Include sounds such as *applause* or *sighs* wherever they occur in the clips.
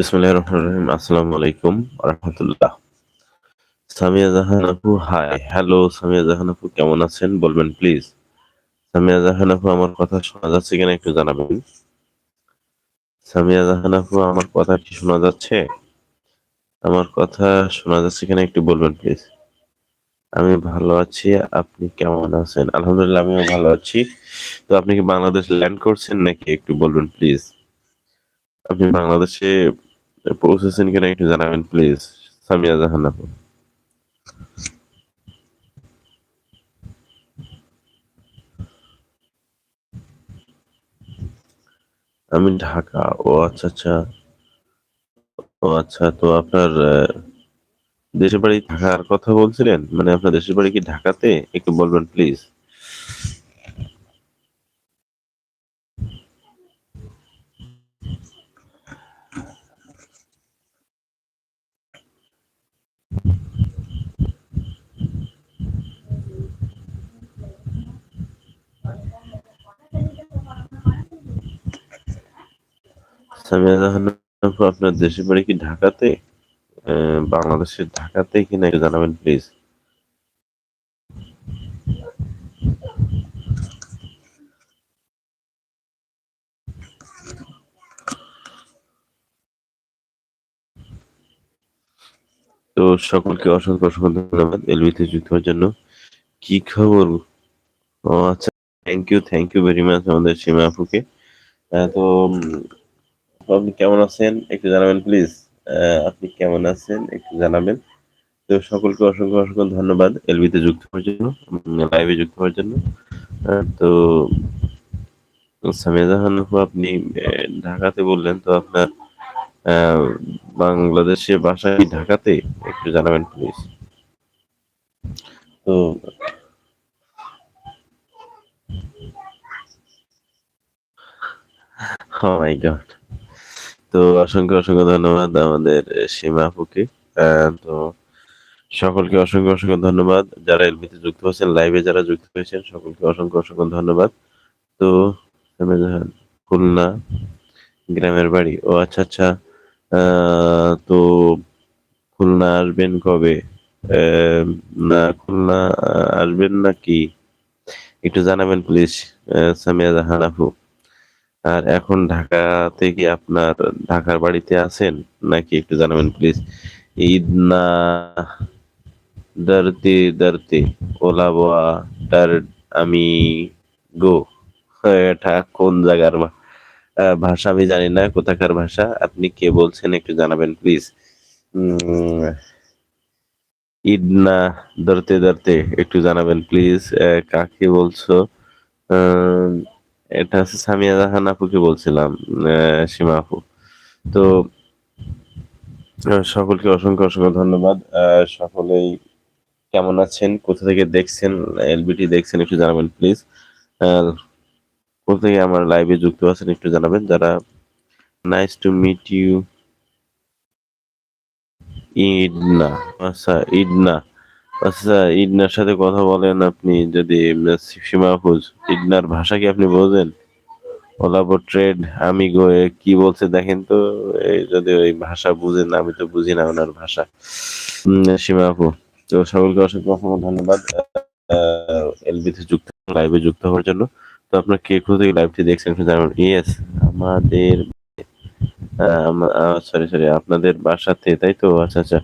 বিসমিল্লাহির রহমানির রহিম। আসসালামু আলাইকুম রাহমাতুল্লাহ। সামিয়া জাহান আপু হাই হ্যালো সামিয়া জাহান আপু, কেমন আছেন? বলবেন প্লিজ সামিয়া জাহান আপু, আমার কথা শোনা যাচ্ছে কিনা একটু জানাবেন। সামিয়া জাহান আপু, আমার কথা কি শোনা যাচ্ছে? আমার কথা শোনা যাচ্ছে কিনা একটু বলবেন প্লিজ আমি ভালো আছি, আপনি কেমন আছেন? আলহামদুলিল্লাহ, আমিও ভালো আছি। তো আপনি কি বাংলাদেশ ল্যান্ড করছেন নাকি একটু বলবেন প্লিজ আপনি বাংলাদেশে পৌঁছেছেন কিনা একটু জানাবেন প্লিজ সামিয়া জাহান আপু আমি ঢাকা ও আচ্ছা আচ্ছা ও আচ্ছা তো আপনার দেশের বাড়ি ঢাকার কথা বলছিলেন? মানে আপনার দেশের বাড়ি কি ঢাকাতে? একটু বলবেন প্লিজ আপনার দেশের বাড়ি কি ঢাকাতে? বাংলাদেশের ঢাকাতে কিনা একটু জানাবেন প্লিজ। তো সকলকে অসংখ্য অসংখ্য ধন্যবাদ এলবিতে যুক্ত হওয়ার জন্য। কি খবর? ও আচ্ছা thank you thank you very much আমাদের সীমা আপুকে। তো আপনি কেমন আছেন? একটু জানাবেন প্লিজ আপনি কেমন আছেন? একটু জানাবেন। তো সকলকে অসংখ্য অসংখ্য ধন্যবাদ এলবিতে যুক্ত হওয়ার জন্য লাইভে যুক্ত হওয়ার জন্য। তো সামিয়া জাহান আপনি ঢাকাতে বললেন তো আপনার বাংলাদেশে বাসা ঢাকাতে? একটু জানাবেন প্লিজ তো oh গড তো অসংখ্য অসংখ্য ধন্যবাদ আমাদের সীমা আপুকে। তো সকলকে অসংখ্য অসংখ্য ধন্যবাদ। যারা এলবিতে যুক্ত হয়েছেন লাইভে যারা যুক্ত হয়েছেন, সকলকে অসংখ্য অসংখ্য ধন্যবাদ। তো খুলনা গ্রামের বাড়ি, ও আচ্ছা আচ্ছা তো খুলনা আসবেন কবে? না, খুলনা আসবেন নাকি? একটু জানাবেন প্লিজ সামিয়া জাহান আপু। আর এখন ঢাকাতে কি আপনার, ঢাকার বাড়িতে আছেন? নাকি একটু জানাবেন প্লিজ ঈদ না দারতে ওলা বোয়া ডার আমি গো। এটা কোন জায়গার ভাষা আমি জানি না, কোথাকার ভাষা? আপনি কে বলছেন একটু জানাবেন প্লিজ ঈদ না ধরতে ধরতে একটু জানাবেন প্লিজ কাকে বলছো? এটা হচ্ছে সামিয়া জাহান আপুকে বলছিলাম সীমা আপু। তো সকলকে অসংখ্য অসংখ্য ধন্যবাদ। সকলেই কেমন আছেন? কোথা থেকে দেখছেন? এলবিটি দেখছেন, একটু জানাবেন, প্লিজ। কোথা থেকে আমার লাইভে যুক্ত আছেন, একটু জানাবেন। যারা nice to meet you, Edna আচ্ছা ইডনা। আচ্ছা ইডনার সাথে কথা বলেন আপনি যদি সীমাফুজ, ইডনার ভাষা কি আপনি বোঝেন? ওলাবো ট্রেড আমি গয়ে কি বলছে দেখেন তো যদি ওই ভাষা বুঝেন, আমি তো বুঝি না ওনার ভাষা। সীমা তো সকলকে অসংখ্য অসংখ্য ধন্যবাদ। এলবিতে যুক্ত লাইভে যুক্ত হওয়ার জন্য। তো আপনার কে কোথা থেকে লাইভটি দেখছেন জানাবেন ইয়েস আমাদের সরি সরি আপনাদের বাসাতে, তাই তো? আচ্ছা আচ্ছা।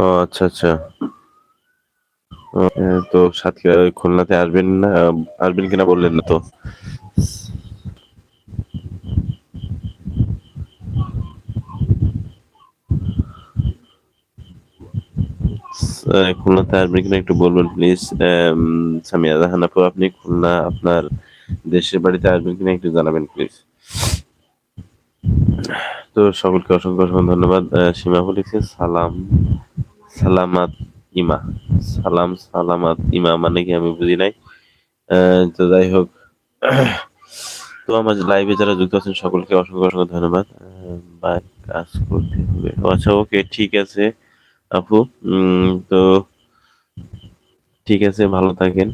ও আচ্ছা আচ্ছা। তো সাতক্ষীরা খুলনাতে আসবেন না, আসবেন কিনা বললেন না তো? খুলনাতে আসবেন কিনা একটু বলবেন প্লিজ সামিয়া জাহান আপু, আপনি খুলনা আপনার দেশের বাড়িতে আসবেন কিনা একটু জানাবেন প্লিজ তো সকলকে অসংখ্য অসংখ্য ধন্যবাদ। সীমা লিখছে সালাম। সালামাত ইমা। সালাম, সালামাত ইমা মানে কি আমি বুঝি নাই? তো যাই হোক, তো আমার লাইভে যারা যুক্ত আছেন, সকলকে অসংখ্য অসংখ্য ধন্যবাদ। বা কাজ করতে হবে। আচ্ছা ওকে ঠিক আছে, আপু। তো ঠিক আছে, ভালো থাকেন।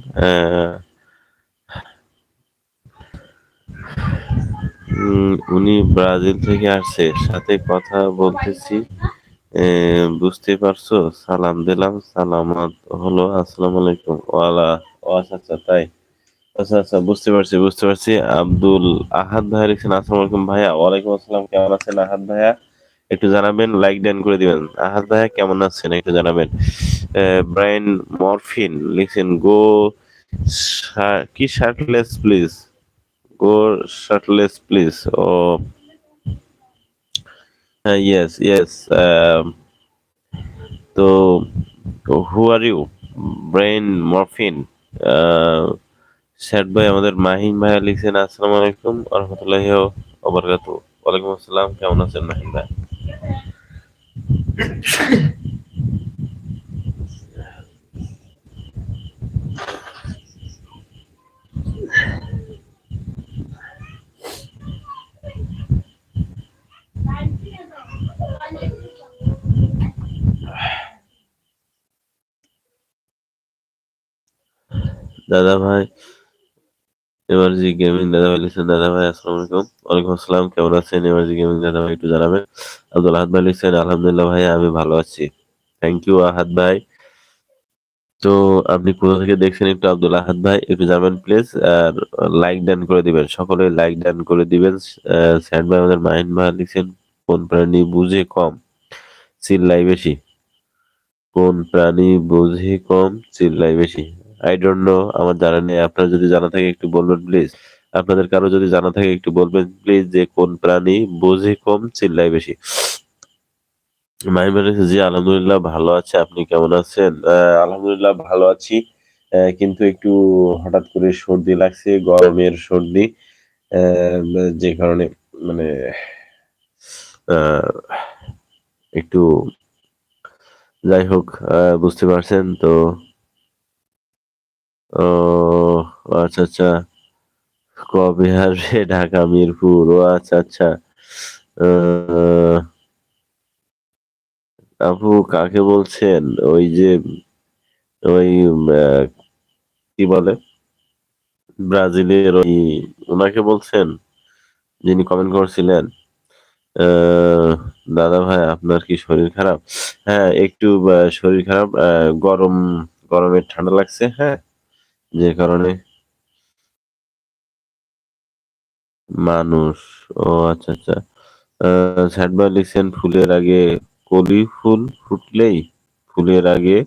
উনি ব্রাজিল থেকে আসছে, সাথে কথা বলতেছি। বুঝতে পারছ? সালাম দিলাম সালামত হলো, আসসালামু আলাইকুম। ওয়ালা, ও আচ্ছা আচ্ছা তাই। আচ্ছা আচ্ছা বুঝতে পারছি বুঝতে পারছি। আব্দুল আহাদ ভাইয়া লিখছেন, আসসালামু আলাইকুম ভাইয়া। ওয়ালাইকুম আসসালাম, কেমন আছেন আহাদ ভাইয়া? একটু জানাবেন, লাইক ডান করে দিবেন। আহাদ ভাইয়া, কেমন আছেন? একটু জানাবেন। ব্রাইন মরফিন লিখছেন, গো কি shirtless please go shirtless please oh yes yes তো who are you brain Morphin sir ভাই আমাদের মাহিম ভাইয়া লিখছেন, আসসালামু আলাইকুম, আরহামতুল্লাহি ওবারকাতু ওয়ালাইকুম আসসালাম, কেমন আছেন মাহিম ভাই? দাদা ভাই এবার জি গেমিং দাদা ভাই লিখছেন দাদা ভাই আসসালামু আলাইকুম। ওয়ালাইকুম আসসালাম, কেমন আছেন? এবার জি গেমিং দাদা ভাই একটু জানাবেন। আব্দুল আহাদ ভাই লিখছেন, আলহামদুলিল্লাহ ভাই, আমি ভালো আছি। থ্যাংক ইউ আহাদ ভাই। তো আপনি কোথা থেকে দেখছেন একটু আব্দুল আহাদ ভাই? একটু জানাবেন প্লিজ আর লাইক ডান করে দিবেন। সকলে লাইক ডান করে দিবেন। স্যান্ড ভাই, আমাদের মাইন্ড ভাই লিখছেন, কোন প্রাণী বুঝে কম, চিল্লাই বেশি? কোন প্রাণী বুঝে কম, চিল্লাই বেশি? আই ডোন্ট নো আমার জানা নেই। আপনার যদি জানা থাকে একটু বলবেন প্লিজ আপনাদের কারও যদি জানা থাকে একটু বলবেন প্লিজ যে কোন প্রাণী বোঝে কম চিল্লাই বেশি। মাহিম জি, আলহামদুলিল্লাহ, ভালো আছে। আপনি কেমন আছেন? আলহামদুলিল্লাহ, ভালো আছি। কিন্তু একটু হঠাৎ করে সর্দি লাগছে, গরমের সর্দি। যে কারণে মানে একটু, যাই হোক বুঝতে পারছেন, তো ও আচ্ছা আচ্ছা। কবিহার ঢাকা, মিরপুর? ও আচ্ছা আচ্ছা। আপু, কাকে বলছেন? ওই যে, ওই কি বলে? ব্রাজিলের ওই, ওনাকে বলছেন, যিনি কমেন্ট করছিলেন। দাদা ভাই, আপনার কি শরীর খারাপ? হ্যাঁ একটু শরীর খারাপ গরম গরমের ঠান্ডা লাগছে হ্যাঁ। যে কারণে মানুষ, ও আচ্ছা আচ্ছা। স্যাড ভাই লিখছেন, ফুলের আগে কলি ফুল ফুটলেই, ফুলের আগে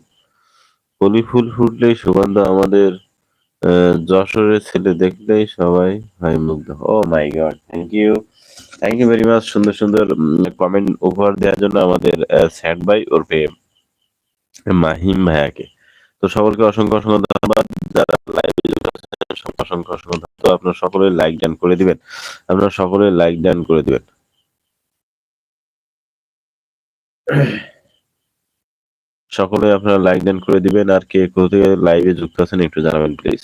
কলি ফুল ফুটলেই সুগন্ধ আমাদের যশোরের ছেলে দেখলেই সবাই হয় মুগ্ধ। ও my God thank you thank you very much সুন্দর সুন্দর কমেন্ট উপহার দেওয়ার জন্য আমাদের স্যাড ভাই ওরফে মাহিম ভাইয়াকে। তো সকলকে অসংখ্য অসংখ্য ধন্যবাদ। যারা লাইভে অসংখ্য অসংখ্য তো আপনারা সকলে লাইক ডান করে দিবেন। আপনারা সকলে লাইক ডান করে দিবেন। সকলে আপনারা লাইক ডান করে দিবেন। আর কে কোথায় লাইভে যুক্ত আছেন একটু জানাবেন প্লিজ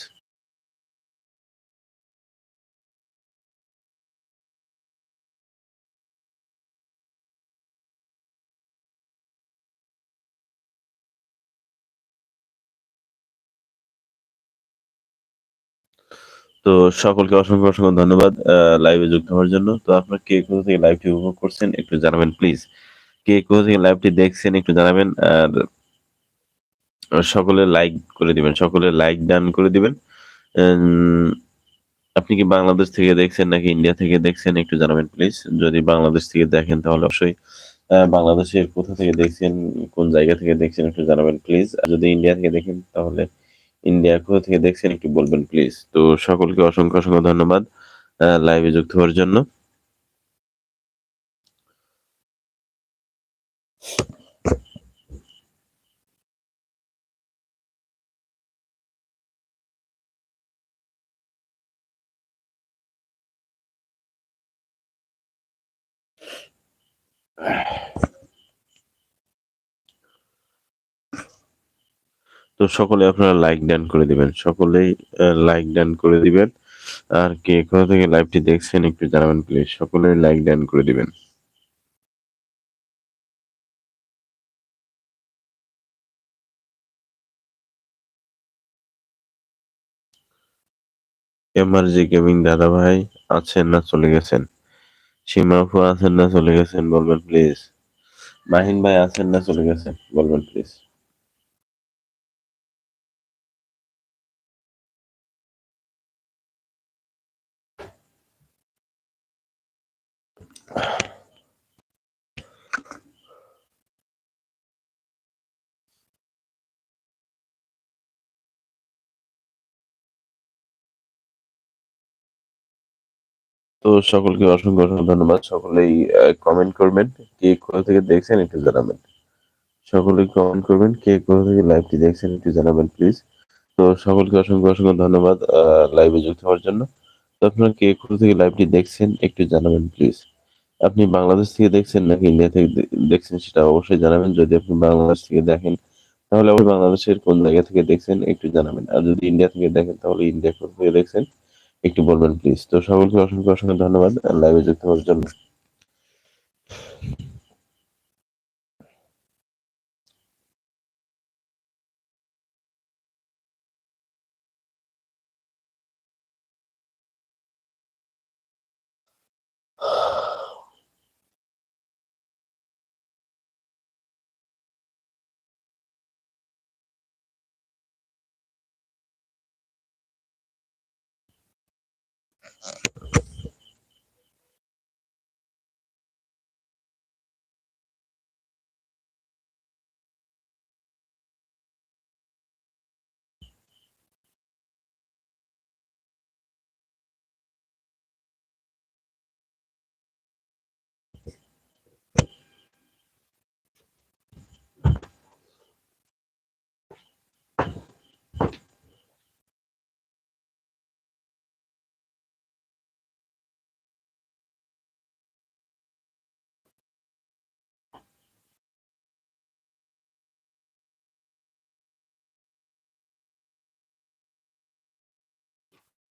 তো সকলকে অসংখ্য অসংখ্য ধন্যবাদ লাইভে যুক্ত হওয়ার জন্য। তো আপনারা কে কোথা থেকে লাইভটি উপভোগ করছেন একটু জানাবেন প্লিজ কে কোথা থেকে লাইভটি দেখছেন একটু জানাবেন, আর সকলে লাইক করে দিবেন, সকলে লাইক ডান করে দিবেন। আপনি কি বাংলাদেশ থেকে দেখছেন নাকি ইন্ডিয়া থেকে দেখছেন একটু জানাবেন প্লিজ যদি বাংলাদেশ থেকে দেখেন, তাহলে অবশ্যই বাংলাদেশের কোথা থেকে দেখছেন, কোন জায়গা থেকে দেখছেন একটু জানাবেন প্লিজ আর যদি ইন্ডিয়া থেকে দেখেন, তাহলে ইন্ডিয়া কোথা থেকে দেখছেন, একটু বলবেন প্লিজ তো সকলকে অসংখ্য অসংখ্য ধন্যবাদ লাইভে যুক্ত হওয়ার জন্য। *sighs* তো সকলে আপনারা লাইক ডান করে দিবেন। সকলেই লাইক ডান করে দিবেন। আর কে কোথা থেকে লাইভটি দেখছেন, একটু জানাবেন প্লিজ সকলেই লাইক ডান করে দিবেন। এমআরজি গেমিং দাদা ভাই, আছেন না চলে গেছেন? সীমা আপু আছেন না চলে গেছেন? বলবেন প্লিজ মাহিন ভাই আছেন না চলে গেছেন? বলবেন প্লিজ তো সকলকে অসংখ্য অসংখ্য ধন্যবাদ। সকলেই কমেন্ট করবেন, কে কোথা থেকে দেখছেন একটু জানাবেন। সকলেই কমেন্ট করবেন, কে কোথা থেকে লাইভটি দেখছেন একটু জানাবেন প্লিজ তো সকলকে অসংখ্য অসংখ্য ধন্যবাদ লাইভে যুক্ত হওয়ার জন্য। তো আপনারা কে কোথা থেকে লাইভটি দেখছেন একটু জানাবেন প্লিজ আপনি বাংলাদেশ থেকে দেখছেন নাকি ইন্ডিয়া থেকে দেখছেন সেটা অবশ্যই জানাবেন। যদি আপনি বাংলাদেশ থেকে দেখেন, তাহলে আপনি বাংলাদেশের কোন জায়গা থেকে দেখছেন একটু জানাবেন। আর যদি ইন্ডিয়া থেকে দেখেন, তাহলে ইন্ডিয়া কোন থেকে দেখছেন একটু বলবেন প্লিজ তো সকলকে অসংখ্য অসংখ্য ধন্যবাদ। লাইভে যুক্ত হওয়ার জন্য।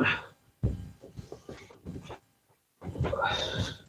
Thank *sighs* you. *sighs*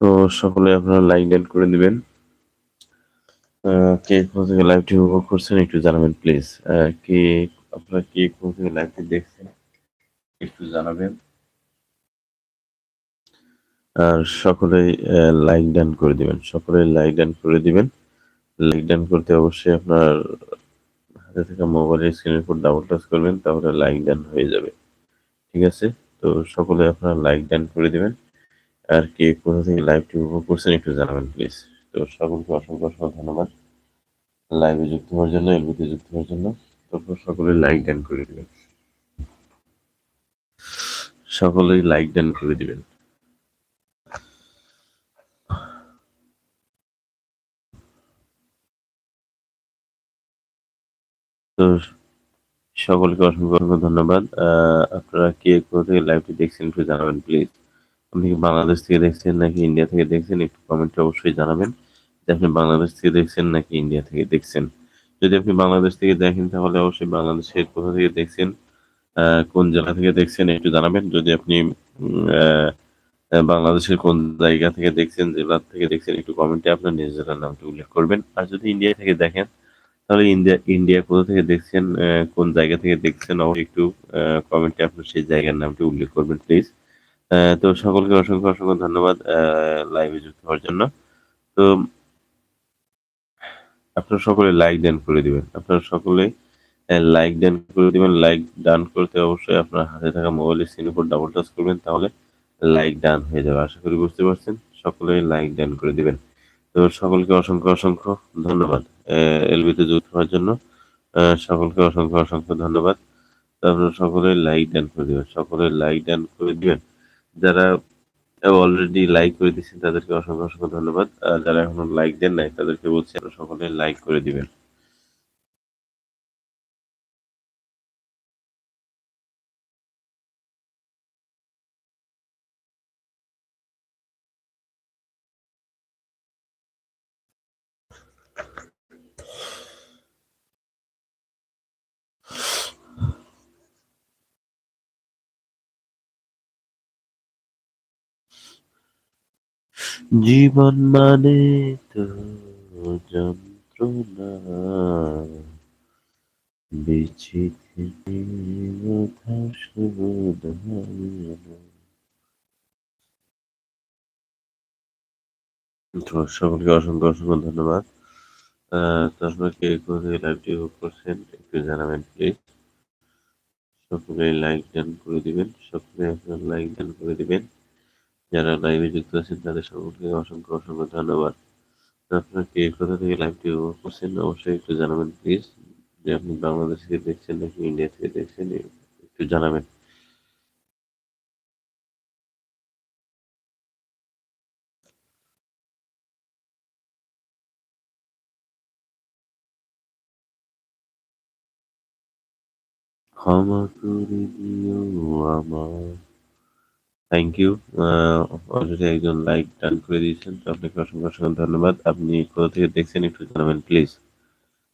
তো সকলে আপনারা লাইক ডেল করে দিবেন। কে কোথা থেকে লাইভটি উপভোগ করছেন একটু জানাবেন প্লিজ কে, আপনারা কে কোথা থেকে লাইভটি দেখছেন একটু জানাবেন। আর সকলেই লাইক ডান করে দিবেন। সকলেই লাইক ডান করে দিবেন। লাইক ডান করতে অবশ্যই আপনার হাতে থাকা মোবাইলের স্ক্রিনের উপর ডাবল টাচ করবেন, তাহলে লাইক ডান হয়ে যাবে। ঠিক আছে? তো সকলে আপনারা লাইক ডান করে দিবেন। আর কে, কোথা থেকে লাইভটি উপভোগ করছেন একটু জানাবেন প্লিজ তো সকলকে অসংখ্য অসংখ্য ধন্যবাদ। লাইভে যুক্ত হওয়ার জন্য এলবিতে যুক্ত হওয়ার জন্য, তারপর সকলে লাইক ডান করে দিবেন। সকলেই লাইক ডান করে দিবেন। তো সকলকে অসংখ্য অসংখ্য ধন্যবাদ। আপনারা কে, কোথা থেকে লাইভটি দেখছেন একটু জানাবেন প্লিজ আপনি কি বাংলাদেশ থেকে দেখছেন নাকি ইন্ডিয়া থেকে দেখছেন? একটু কমেন্টে অবশ্যই জানাবেন যে আপনি বাংলাদেশ থেকে দেখছেন নাকি ইন্ডিয়া থেকে দেখছেন। যদি আপনি বাংলাদেশ থেকে দেখেন, তাহলে অবশ্যই বাংলাদেশের কোথা থেকে দেখছেন কোন জেলা থেকে দেখছেন একটু জানাবেন। যদি আপনি বাংলাদেশের কোন জায়গা থেকে দেখছেন জেলা থেকে দেখছেন, একটু কমেন্টে আপনার নিজ জেলার নামটি উল্লেখ করবেন। আর যদি ইন্ডিয়া থেকে দেখেন, তাহলে ইন্ডিয়া ইন্ডিয়া কোথা থেকে দেখছেন কোন জায়গা থেকে দেখছেন, অবশ্যই একটু কমেন্টে আপনার সেই জায়গার নামটি উল্লেখ করবেন প্লিজ তো সকলকে অসংখ্য অসংখ্য ধন্যবাদ লাইভে যুক্ত হওয়ার জন্য। তো আপনারা সকলে লাইক দেন করে দিবেন। আপনারা সকলে লাইক দেন করে দিবেন। লাইক ডান করতে অবশ্যই আপনার হাতে থাকা মোবাইলের স্ক্রিনের উপর ডাবল টাচ করবেন, তাহলে লাইক ডান হয়ে যাবে। আশা করি বুঝতে পারছেন। সকলে লাইক ডান করে দিবেন। তো সকলকে অসংখ্য অসংখ্য ধন্যবাদ এলবিতে যুক্ত হওয়ার জন্য। সকলকে অসংখ্য অসংখ্য ধন্যবাদ। তো আপনারা সকলে লাইক ডান করে দিবেন। সকলে লাইক ডান করে দিবেন। যারা অলরেডি লাইক করে দিচ্ছেন তাদেরকে অসংখ্য অসংখ্য ধন্যবাদ। যারা এখনও লাইক দেন নাই, তাদেরকে বলছি আপনারা সকলে লাইক করে দিবেন। জীবন মানে তো যন্ত্রণা। বেঁচে থেকে সকলকে অসংখ্য অসংখ্য ধন্যবাদ। তো আপনারা কে কোথায় লাইভটি উপভোগ করছেন, একটু জানাবেন প্লিজ সকলে লাইক ডান করে দিবেন, সকলে আপনার লাইক ডান করে দিবেন। যারা লাইভে যুক্ত আছেন, তাদের সকলকে অসংখ্য অসংখ্য ধন্যবাদ। তো আপনারা কে কোথা থেকে লাইভটি উপভোগ করছেন, অবশ্যই একটু জানাবেন প্লিজ যে আপনি বাংলাদেশ থেকে দেখছেন নাকি ইন্ডিয়া থেকে দেখছেন একটু জানাবেন। ক্ষমা করে দিও আমার থ্যাংক ইউ অলরেডি একজন লাইক ডান করে দিয়েছেন, তো আপনাকে অসংখ্য অসংখ্য ধন্যবাদ। আপনি কোথা থেকে দেখছেন একটু জানাবেন প্লিজ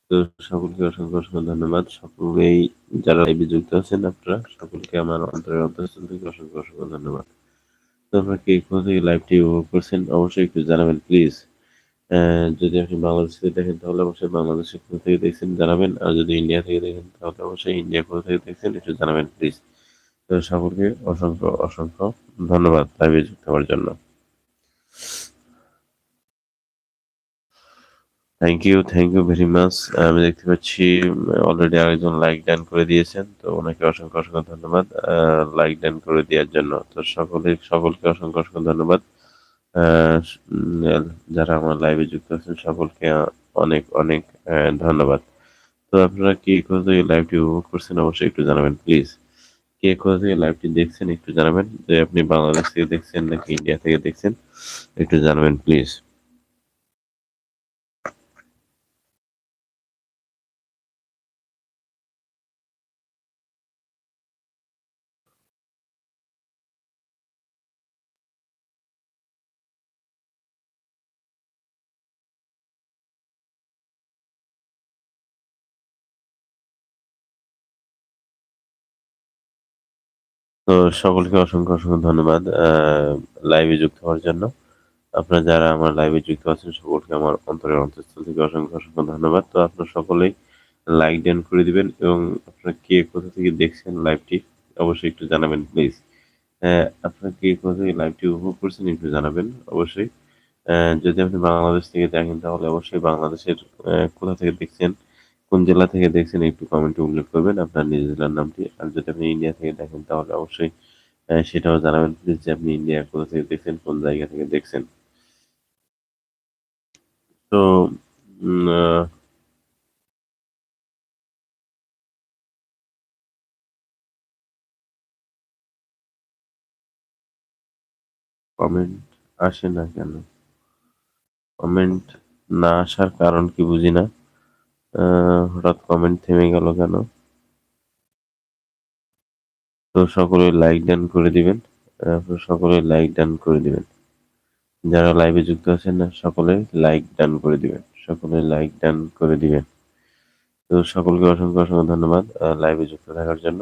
তো সকলকে অসংখ্য অসংখ্য ধন্যবাদ। সকলেই যারা লাইভে যুক্ত আছেন আপনারা, সকলকে আমার অন্তরের অন্তঃস্থল থেকে অসংখ্য অসংখ্য ধন্যবাদ। তো আপনারা কে কোথা থেকে লাইভটি উপভোগ করছেন, অবশ্যই একটু জানাবেন প্লিজ যদি আপনি বাংলাদেশ থেকে দেখেন, তাহলে অবশ্যই বাংলাদেশে কোথা থেকে দেখছেন জানাবেন, আর যদি ইন্ডিয়া থেকে দেখেন, তাহলে অবশ্যই ইন্ডিয়া কোথা থেকে দেখছেন একটু জানাবেন প্লিজ সকলকে অসংখ্য অসংখ্য ধন্যবাদ লাইভে যুক্ত হওয়ার জন্য। Thank you thank you very much আমি দেখতে পাচ্ছি অলরেডি আরেকজন লাইক ডান করে দিয়েছেন, তো ওনাকে অসংখ্য অসংখ্য ধন্যবাদ লাইক ডান করে দেওয়ার জন্য। তো সকলে, সকলকে অসংখ্য অসংখ্য ধন্যবাদ। যারা আমার লাইভে যুক্ত আছেন, সকলকে অনেক অনেক ধন্যবাদ। তো আপনারা কি কোথা থেকে লাইভটি উপভোগ করছেন, অবশ্যই একটু জানাবেন প্লিজ কে কোথা থেকে লাইভটি দেখছেন একটু জানাবেন। যে আপনি বাংলাদেশ থেকে দেখছেন নাকি ইন্ডিয়া থেকে দেখছেন, একটু জানাবেন প্লিজ তো সকলকে অসংখ্য অসংখ্য ধন্যবাদ লাইভে যুক্ত হওয়ার জন্য। আপনারা যারা আমার লাইভে যুক্ত আছেন, সকলকে আমার অন্তরের অন্তঃস্থল থেকে অসংখ্য অসংখ্য ধন্যবাদ। তো আপনারা সকলেই লাইক দেন করে দিবেন এবং আপনারা কে কোথা থেকে দেখছেন লাইভটি অবশ্যই একটু জানাবেন প্লিজ আপনারা কে কোথা থেকে লাইভটি উপভোগ করছেন একটু জানাবেন, অবশ্যই। যদি আপনি বাংলাদেশ থেকে দেখেন, তাহলে অবশ্যই বাংলাদেশের কোথা থেকে দেখছেন কোন জেলা থেকে দেখছেন একটু কমেন্টে উল্লেখ করবেন আপনার নিজ জেলার নামটি আর যদি আপনি ইন্ডিয়া থেকে দেখেন, তাহলে অবশ্যই সেটাও জানাবেন প্লিজ যে আপনি ইন্ডিয়া কোথা থেকে দেখছেন, কোন জায়গা থেকে দেখছেন। তো কমেন্ট আসে না কেন? কমেন্ট না আসার কারণ কি বুঝি না? হঠাৎ কমেন্ট থেমে গেল কেন? তো সকলে লাইক ডান করে দিবেন। সকলে লাইক ডান করে দিবেন। যারা লাইভে যুক্ত আছেন না সকলে লাইক ডান করে দিবেন। সকলে লাইক ডান করে দিবেন। তো সকলকে অসংখ্য অসংখ্য ধন্যবাদ লাইভে যুক্ত থাকার জন্য।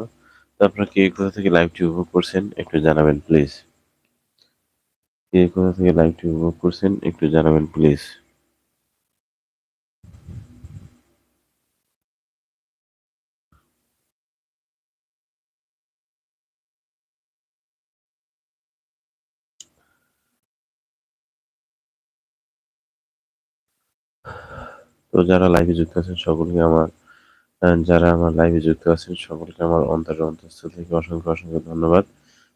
তো আপনারা কে কোথা থেকে লাইভটি উপভোগ করছেন একটু জানাবেন প্লিজ কে কোথা থেকে লাইভটি উপভোগ করছেন একটু জানাবেন প্লিজ তো যারা লাইভে যুক্ত আছেন সকলকে আমার যারা আমার লাইভে যুক্ত আছেন সকলকে আমার অন্তর অন্তঃস্থ থেকে অসংখ্য অসংখ্য ধন্যবাদ।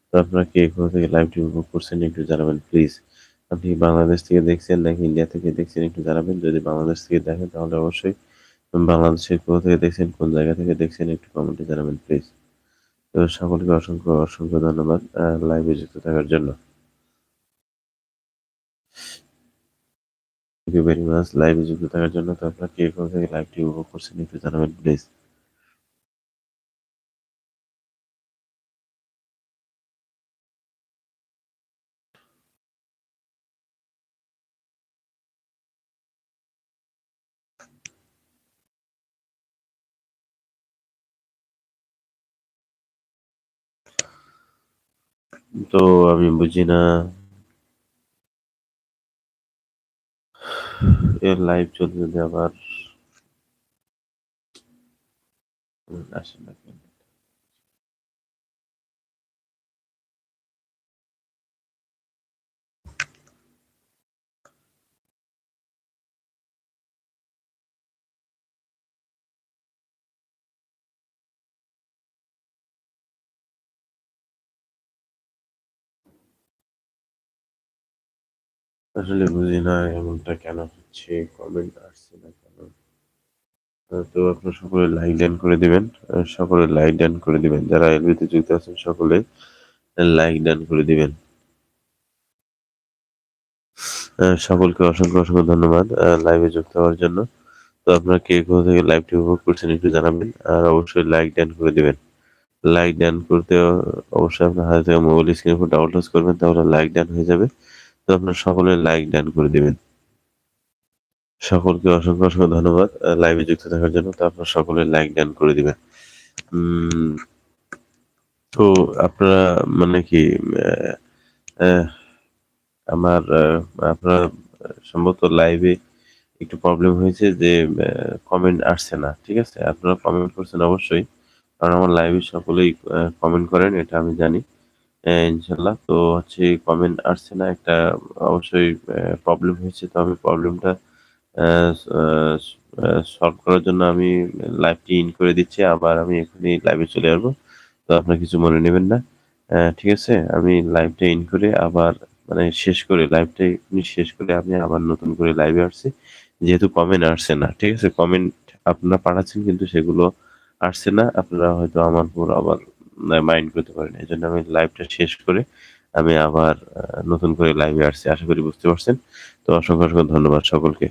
তো আপনারা কে কোথা থেকে লাইভটি উপভোগ করছেন, একটু জানাবেন প্লিজ আপনি বাংলাদেশ থেকে দেখছেন নাকি ইন্ডিয়া থেকে দেখছেন একটু জানাবেন? যদি বাংলাদেশ থেকে দেখেন তাহলে অবশ্যই বাংলাদেশের কোথা থেকে দেখছেন, কোন জায়গা থেকে দেখছেন একটু কমেন্টে জানাবেন প্লিজ তো সকলকে অসংখ্য অসংখ্য ধন্যবাদ লাইভে যুক্ত থাকার জন্য। থ্যাংক ইউ ভেরি মাচ লাইভে যুক্ত থাকার জন্য তো আপনারা কে কোথা থেকে লাইভটি উপভোগ করছেন একটু জানাবেন প্লিজ তো আমি বুঝি না এর লাইভ চলতে যদি আবার আসে না আসলে বুঝি না এমনটা কেন হচ্ছে কমেন্ট আসছে না কেন? তো আপনার সকলে লাইক ডান করে দিবেন সকলে লাইক ডান করে দিবেন। যারা এলবিতে যুক্ত আছেন, সকলে লাইক ডান করে দিবেন। সকলকে অসংখ্য অসংখ্য ধন্যবাদ লাইভে যুক্ত হওয়ার জন্য। তো আপনারা কে কোথা থেকে লাইভটি উপভোগ করছেন একটু জানাবেন, আর অবশ্যই লাইক ডান করে দিবেন। লাইক ডান করতে অবশ্যই আপনার হাতে থেকে মোবাইল স্ক্রিন ডাবল করবেন, তাহলে লাইক ডান হয়ে যাবে। তো আপনার সকলে লাইক ডান করে দিবেন। সকলকে অসংখ্য অসংখ্য ধন্যবাদ লাইভে যুক্ত থাকার জন্য। তো আপনার সকলে লাইক ডান করে দিবেন। তো আপনারা মানে কি আমার আপনার সম্ভবত লাইভে একটু প্রবলেম হয়েছে যে কমেন্ট আসছে না, ঠিক আছে? আপনারা কমেন্ট করছেন অবশ্যই, কারণ আমার লাইভে সকলেই কমেন্ট করেন, এটা আমি জানি। ইনশাল্লাহ। তো হচ্ছে কমেন্ট আসছে না, একটা অবশ্যই প্রবলেম হয়েছে। তো আমি প্রবলেমটা সলভ করার জন্য আমি লাইভটি ইন করে দিচ্ছি। আবার আমি এখানে লাইভে চলে আসব। তো আপনার কিছু মনে নেবেন না। ঠিক আছে? আমি লাইভটা ইন করে আবার মানে শেষ করে লাইভটা শেষ করে আমি আবার নতুন করে লাইভে আসছি। যেহেতু কমেন্ট আসছে না, ঠিক আছে? কমেন্ট আপনারা পাঠাচ্ছেন কিন্তু সেগুলো আসছে না। আপনারা হয়তো আমার পুরো আবার মাইন্ড করতে পারেন এই জন্য আমি লাইভটা শেষ করে আমি আবার নতুন করে লাইভে আসছি। আশা করি বুঝতে পারছেন। তো অসংখ্য অসংখ্য ধন্যবাদ সকলকে।